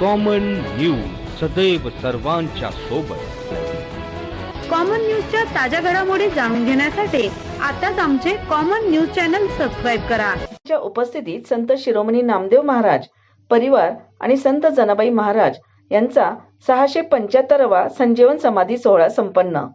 Common news सदैव सर्वांच्या सोबत. कॉमन न्यूजच्या ताज्या घडामोडी जाणून घेण्यासाठी आताच आमचे कॉमन न्यूज चॅनल सबस्क्राईब करा. च्या उपस्थितीत संत शिरोमणी नामदेव महाराज परिवार आणि संत जनाबाई महाराज यांचा सहाशे पंच्याहत्तरावा संजीवन समाधी सोहळा संपन्न.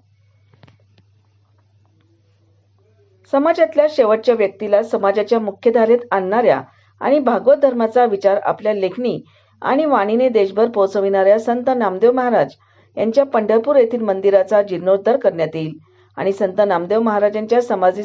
समाजातल्या शेवटच्या व्यक्तीला समाजाच्या मुख्यधारेत आणणाऱ्या आणि भागवत धर्माचा विचार आपल्या लेखणी आणि वाणीने देशभर पोहोचविणाऱ्या संत नामदेव महाराज यांच्या पंढरपूर येथील मंदिराचा जीर्णोद्धार करण्यात येईल. आणि संत नामदेव महाराजांच्या समाधी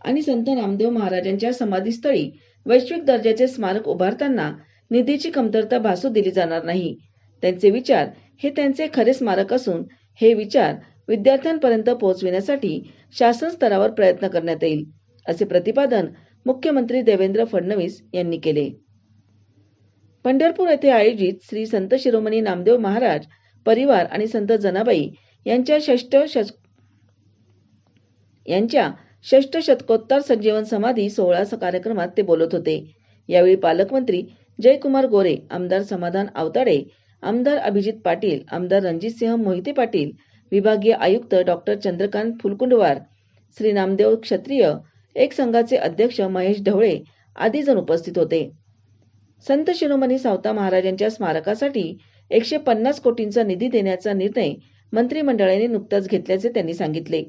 आणि संत नामदेव महाराजांच्या समाधीस्थळी वैश्विक दर्जाचे स्मारक उभारताना निधीची कमतरता भासू दिली जाणार नाही. त्यांचे विचार हे त्यांचे खरे स्मारक असून हे विचार विद्यार्थ्यांपर्यंत पोहोचविण्यासाठी शासन स्तरावर प्रयत्न करण्यात येईल असे प्रतिपादन मुख्यमंत्री देवेंद्र फडणवीस यांनी केले. पंढरपूर येथे आयोजित श्री संत शिरोमणी नामदेव महाराज परिवार आणि संत जनाबाई यांच्या षष्ट शत यांच्या षष्ट शतकोत्तर संजीवन समाधी सोहळा कार्यक्रमात ते बोलत होते. यावेळी पालकमंत्री जयकुमार गोरे आमदार समाधान आवताडे आमदार अभिजित पाटील आमदार रणजितसिंह मोहिते पाटील विभागीय आयुक्त डॉक्टर चंद्रकांत फुलकुंडवार श्री नामदेव क्षत्रिय एक संघाचे अध्यक्ष महेश ढवळे आदी जण उपस्थित होते. संत शिरोमणी सावता महाराजांच्या स्मारकासाठी एकशे पन्नास कोटींचा निधी देण्याचा निर्णय मंत्रिमंडळाने नुकताच घेतल्याचे त्यांनी सांगितले.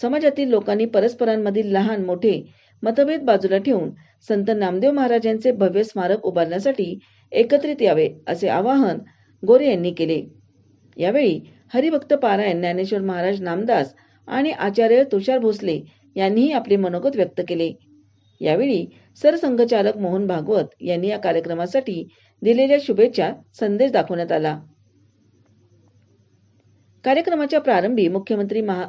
समाजातील लोकांनी परस्परांमधील लहान मोठे मतभेद बाजूला ठेवून संत नामदेव महाराजांचे भव्य स्मारक उभारण्यासाठी एकत्रित यावे असे आवाहन गोरे यांनी केले. यावेळी हरिभक्त पारायण ज्ञानेश्वर महाराज नामदास आणि आचार्य तुषार भोसले यांनीही आपले मनोगत व्यक्त केले. यावेळी सरसंघचालक मोहन भागवत यांनी या कार्यक्रमासाठी दिलेल्या शुभेच्छा संदेश दाखवण्यात आला. कार्यक्रमाच्या प्रारंभी मुख्यमंत्री महा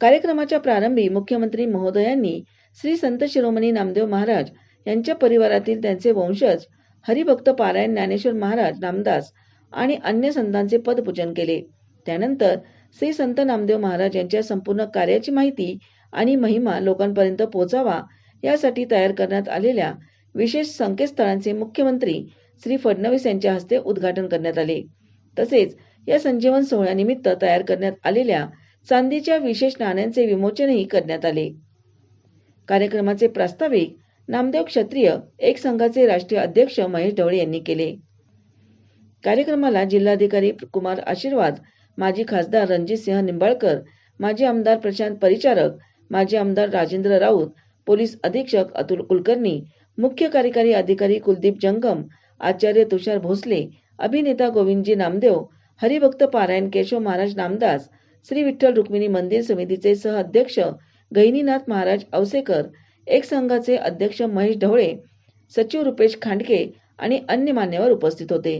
कार्यक्रमाच्या प्रारंभी मुख्यमंत्री महोदयांनी श्री संत शिरोमणी नामदेव महाराज यांच्या परिवारातील त्यांचे वंशज हरिभक्त पारायण ज्ञानेश्वर महाराज नामदास आणि अन्य संतांचे पदपूजन केले. त्यानंतर श्री संत नामदेव महाराज यांच्या संपूर्ण कार्याची माहिती आणि महिमा लोकांपर्यंत पोहोचावा यासाठी तयार करण्यात आलेल्या विशेष संकेतस्थळांचे मुख्यमंत्री श्री फडणवीस यांच्या हस्ते उद्घाटन करण्यात आले. तसेच या संजीवन सोहळ्यानिमित्त तयार करण्यात आलेल्या चांदीच्या विशेष नाण्यांचे विमोचनही करण्यात आले. कार्यक्रमाचे प्रास्ताविक नामदेव क्षत्रिय एक संघाचे राष्ट्रीय अध्यक्ष महेश ढवळे यांनी केले. कार्यक्रमाला जिल्हाधिकारी कुमार आशीर्वाद माजी खासदार रणजित सिंह निंबाळकर माजी आमदार प्रशांत परिचारक माजी आमदार राजेंद्र राऊत पोलीस अधीक्षक अतुल कुलकर्णी मुख्य कार्यकारी अधिकारी कुलदीप जंगम आचार्य तुषार भोसले अभिनेता गोविंदजी नामदेव हरिभक्त पारायण केशव महाराज नामदास श्री विठ्ठल रुक्मिणी मंदिर समितीचे सह अध्यक्ष गहिनीनाथ महाराज औसेकर एक संघाचे अध्यक्ष महेश ढवळे सचिव रुपेश खांडके आणि अन्य मान्यवर उपस्थित होते.